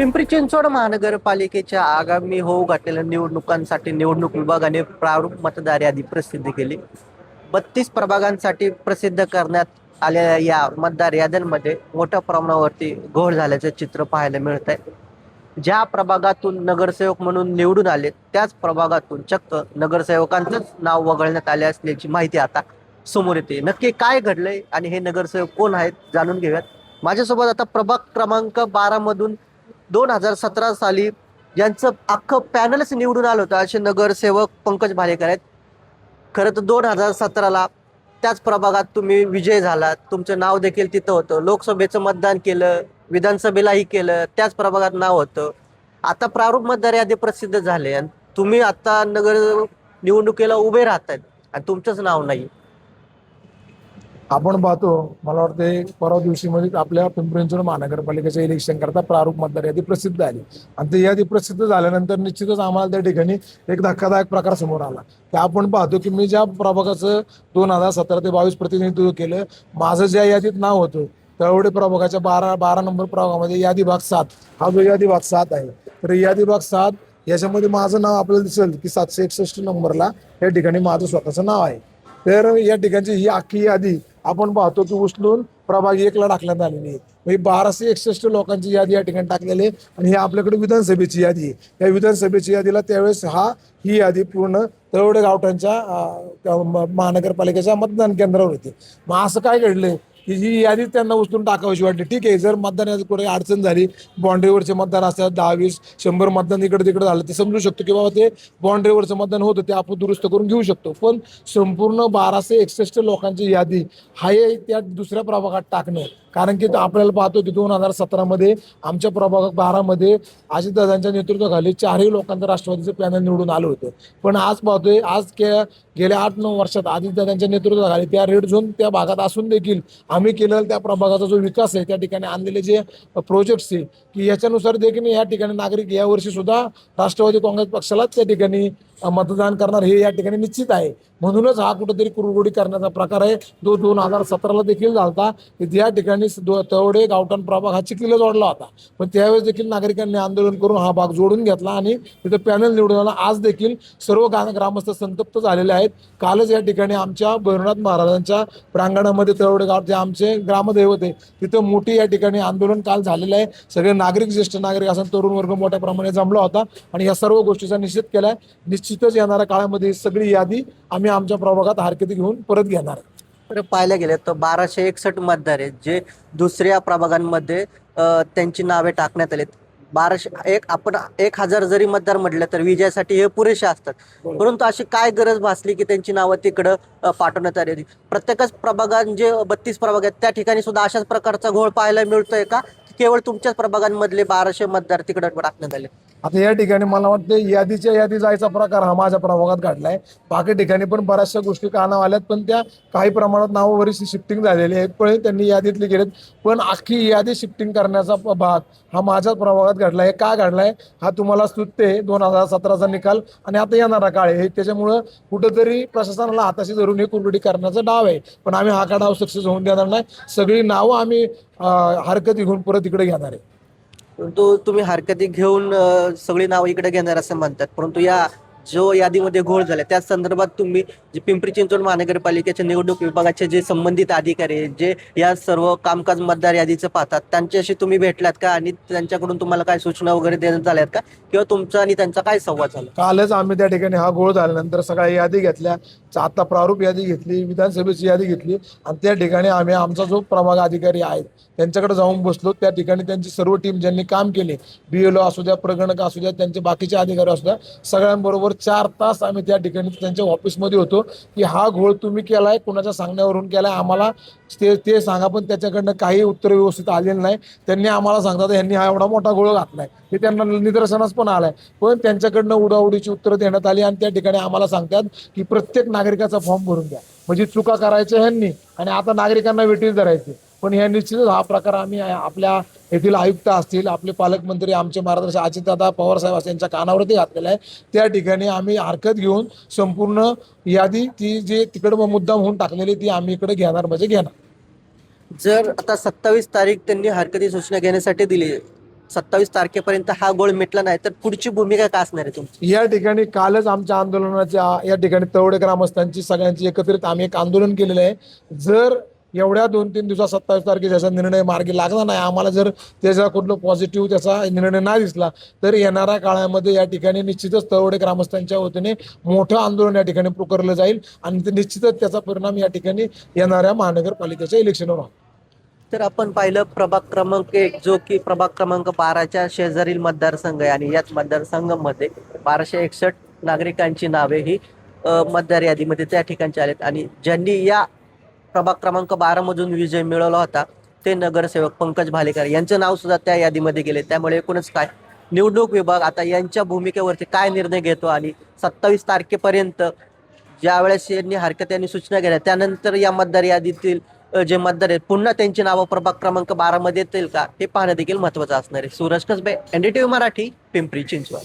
पिंपरी चिंचवड महानगरपालिकेच्या आगामी होऊ घातलेल्या निवडणुकांसाठी निवडणूक विभागाने प्रारूप मतदार यादी प्रसिद्ध केली. बत्तीस प्रभागांसाठी प्रसिद्ध करण्यात आलेल्या या मतदार याद्यांमध्ये मोठ्या प्रमाणावरती घोळ झाल्याचे चित्र पाहायला मिळत आहे ज्या प्रभागातून नगरसेवक म्हणून निवडून आले त्याच प्रभागातून चक्क नगरसेवकांचंच नाव वगळण्यात आले असल्याची माहिती आता समोर येते. नक्की काय घडलंय आणि हे नगरसेवक कोण आहेत जाणून घेऊयात. माझ्यासोबत आता प्रभाग क्रमांक बारा मधून दोन हजार सतरा साली यांचं अख्खं पॅनलच निवडून आलं होतं. असे नगरसेवक पंकज भालेकर आहेत. खरं तर दोन हजार सतराला त्याच प्रभागात तुम्ही विजय झालात. तुमचं नाव देखील तिथं होतं. लोकसभेचं मतदान केलं विधानसभेलाही केलं त्याच प्रभागात नाव होतं. आता प्रारूप मतदार यादी प्रसिद्ध झाले आणि तुम्ही आता नगर निवडणुकीला उभे राहत आहेत आणि तुमचंच नाव नाही. आपण पाहतो मला वाटते परवा दिवशी मध्ये आपल्या पिंपरी चिंचवड महानगरपालिकेच्या इलेक्शन करता प्रारूप मतदार यादी प्रसिद्ध आली आणि ती यादी प्रसिद्ध झाल्यानंतर निश्चितच आम्हाला त्या ठिकाणी एक धक्कादायक प्रकार समोर आला. ते आपण पाहतो की मी ज्या प्रभागाचं दोन हजार सतरा ते बावीस प्रतिनिधित्व केलं माझं ज्या यादीत नाव होतं तेवढे प्रभागाच्या बारा बारा नंबर प्रभागामध्ये यादी भाग सात हा जो यादी भाग सात आहे तर यादी भाग सात याच्यामध्ये माझं नाव आपल्याला दिसेल की सातशे एकसष्ट नंबरला या ठिकाणी माझं स्वतःचं नाव आहे. तर या ठिकाणची ही अख्खी यादी आपण पाहतो की उचलून प्रभाग एकला टाकण्यात आलेली आहे. म्हणजे बाराशे एकसष्ट लोकांची यादी या ठिकाणी टाकलेली आहे आणि ही आपल्याकडे विधानसभेची यादी आहे. या विधानसभेची यादीला त्यावेळेस हा ही यादी पूर्ण तळवडे गावठांच्या महानगरपालिकेच्या मतदान केंद्रावर होती. मग असं काय घडलंय? की जी यादी त्यांना उचलून टाकावीशी वाटली. ठीक आहे जर मतदानाची कुठे अडचण झाली बाँड्रीवरचे मतदान असतात दहा वीस शंभर मतदान इकडे तिकडे झालं ते समजू शकतो की बाबा ते बाँड्रीवरचं मतदान होतं ते आपण दुरुस्त करून घेऊ शकतो. पण संपूर्ण बाराशे एकसष्ट लोकांची यादी हा त्या दुसऱ्या प्रभागात टाकणं कारण की आपल्याला पाहतो की दोन हजार सतरामध्ये आमच्या प्रभाग बारामध्ये अजितदादांच्या नेतृत्वाखाली चारही लोकांचं राष्ट्रवादीचं पॅनल निवडून आलं होतं. पण आज पाहतोय आज के गेल्या आठ नऊ वर्षात अजितदादांच्या नेतृत्वाखाली त्या रेड झोन त्या भागात असून देखील आम्ही केलेला त्या प्रभागाचा जो विकास आहे त्या ठिकाणी आणलेले जे प्रोजेक्ट्स आहे की याच्यानुसार देखील या ठिकाणी नागरिक यावर्षी सुद्धा राष्ट्रवादी काँग्रेस पक्षालाच त्या ठिकाणी मतदान करणार हे या ठिकाणी निश्चित आहे. म्हणूनच हा कुठेतरी कुरगोडी करण्याचा प्रकार आहे. जो दोन हजार सतराला देखील झाला होता या ठिकाणी तेवढे तवडे गावठाण प्रभाग हा चिखलीला जोडला होता. पण त्यावेळेस देखील नागरिकांनी आंदोलन करून हा भाग जोडून घेतला आणि तिथं पॅनल निवडून आला आज देखील सर्व गा ग्रामस्थ संतप्त झालेले आहेत. कालच या ठिकाणी आमच्या भैरवनाथ महाराजांच्या प्रांगणामध्ये तळवडे गाव जे आमचे ग्रामदैवत आहे तिथं मोठी या ठिकाणी आंदोलन काल झालेलं आहे. सगळे नागरिक ज्येष्ठ नागरिक असं तरुण वर्ग मोठ्या प्रमाणे जमला होता. आणि या सर्व गोष्टीचा निषेध केलाय. निश्चितच येणाऱ्या काळामध्ये सगळी यादी आम्ही आमच्या प्रभागात हरकती घेऊन परत घेणार. आहे. तर पाहायला गेलं तर बाराशे एकसष्ट मतदार आहेत जे दुसऱ्या प्रभागांमध्ये अ, त्यांची नावे टाकण्यात आलेत. बाराशे एक आपण एक हजार जरी मतदार म्हटलं तर विजयासाठी हे पुरेसे असतात. परंतु अशी काय गरज भासली की त्यांची नावं तिकडं अ, पाठवण्यात आली होती? प्रत्येकच प्रभागात जे बत्तीस प्रभाग आहेत त्या ठिकाणी सुद्धा अशाच प्रकारचा घोळ पाहायला मिळतोय का? की केवळ तुमच्याच प्रभागांमधले बाराशे मतदार तिकडं टाकण्यात आले. आता या ठिकाणी मला वाटतं यादीच्या यादी जायचा प्रकार हा माझ्या प्रभागात घडलाय. बाकी ठिकाणी पण बऱ्याचशा गोष्टी कानावर आल्यात पण त्या काही प्रमाणात नावं बरीचशी शिफ्टिंग झालेली आहेत. पण त्यांनी यादीतले गेलेत पण अख्खी यादी शिफ्टिंग करण्याचा भाग हा माझ्याच प्रभागात घडलाय. का घडलाय? हा तुम्हाला स्तुत्य दोन हजार सतराचा निकाल आणि आता येणारा काळ आहे. हे त्याच्यामुळं कुठंतरी प्रशासनाला हाताशी धरून हे कुरगडी करण्याचा डाव आहे. पण आम्ही हा का डाव सक्सेस होऊन देणार नाही. सगळी नावं आम्ही हरकत घेऊन परत इकडे घेणार आहे. परंतु तुम्ही हरकती घेऊन सगळी नावं इकडे घेणार असं म्हणतात. परंतु या जो यादीमध्ये घोळ झाला त्या संदर्भात तुम्ही जे पिंपरी चिंचवड महानगरपालिकेच्या निवडणूक विभागाचे जे संबंधित अधिकारी आहेत, जे या सर्व कामकाज मतदार यादीचं पाहतात त्यांच्याशी तुम्ही भेटलात का? आणि त्यांच्याकडून तुम्हाला काय सूचना वगैरे देण्यात आल्यात का? किंवा तुमचा आणि त्यांचा काय संवाद झाला? कालच आम्ही त्या ठिकाणी हा घोळ झाल्यानंतर सगळ्या यादी घेतल्या आता प्रारूप यादी घेतली विधानसभेची यादी घेतली आणि त्या ठिकाणी आम्ही आमचा जो प्रभाग अधिकारी आहे त्यांच्याकडे जाऊन बसलो. त्या ठिकाणी त्यांची सर्व टीम ज्यांनी काम केले बीएलओ असू द्या प्रगणक असू द्या त्यांचे बाकीचे अधिकारी असू द्या सगळ्यांबरोबर चार तास आम्ही त्या ठिकाणी त्यांच्या ऑफिसमध्ये होतो. की हा घोळ तुम्ही केलाय कुणाच्या सांगण्यावरून केलाय आम्हाला ते ते सांगा. पण त्याच्याकडनं काही उत्तर व्यवस्थित आलेलं नाही. त्यांनी आम्हाला सांगतात यांनी हा एवढा मोठा घोळ घातलाय. हे त्यांना निदर्शनास पण आलाय. पण त्यांच्याकडनं उडाउडीची उत्तरं देण्यात आली आणि त्या ठिकाणी आम्हाला सांगतात की प्रत्येक नागरिकाचा फॉर्म भरून द्या. म्हणजे चुका करायच्या ह्यांनी आणि आता नागरिकांना वेटीस धरायचे. पण ह्या निश्चितच हा प्रकार आम्ही आपल्या येथील आयुक्त असतील आपले पालकमंत्री आमचे मार्गदर्शक अजितदादा पवार साहेब असं यांच्या कानावरती घातलेला आहे. त्या ठिकाणी आम्ही हरकत घेऊन संपूर्ण यादी ती जी तिकडं मुद्दाम होऊन टाकलेली ती आम्ही इकडे घेणार म्हणजे घेणार. जर आता सत्तावीस तारीख त्यांनी हरकती सूचना घेण्यासाठी दिली सत्तावीस तारखेपर्यंत हा गोळ मिटला नाही तर पुढची भूमिका काय असणार आहे तुमची? या ठिकाणी कालच आमच्या आंदोलनाच्या या ठिकाणी तवडे ग्रामस्थांची सगळ्यांची एकत्रित आम्ही एक आंदोलन केलेलं आहे. जर एवढ्या दोन तीन दिवसात सत्तावीस तारखेचा त्याचा निर्णय मार्गी लागला नाही आम्हाला जर त्याचा कुठलं पॉझिटिव्ह त्याचा निर्णय नाही दिसला तर येणाऱ्या काळामध्ये या ठिकाणी निश्चितच तवडे ग्रामस्थांच्या वतीने मोठं आंदोलन या ठिकाणी पुकारलं जाईल आणि ते निश्चितच त्याचा परिणाम या ठिकाणी येणाऱ्या महानगरपालिकेच्या इलेक्शनवर होईल तर आपण पाहिलं प्रभाग क्रमांक एक जो की प्रभाग क्रमांक बाराच्या शेजारील मतदारसंघ आहे आणि याच मतदारसंघामध्ये बाराशे एकसष्ट नागरिकांची नावे ही मतदार यादीमध्ये त्या ठिकाणची आलेत. आणि ज्यांनी या प्रभाग क्रमांक बारा मधून विजय मिळवला होता. ते नगरसेवक पंकज भालेकर यांचं नाव सुद्धा त्या यादीमध्ये गेले त्यामुळे एकूणच काय? निवडणूक विभाग आता यांच्या भूमिकेवरती काय निर्णय घेतो आणि सत्तावीस तारखेपर्यंत ज्या वेळेस यांनी हरकत यांनी सूचना केल्या त्यानंतर या मतदार यादीतील जे मतदार आहेत पुन्हा त्यांची नावं प्रभाग क्रमांक बारा मध्ये येतील का? हे पाहणं देखील महत्वाचं असणार आहे. सूरज कसबे एनडीटीव्ही मराठी पिंपरी चिंचवड.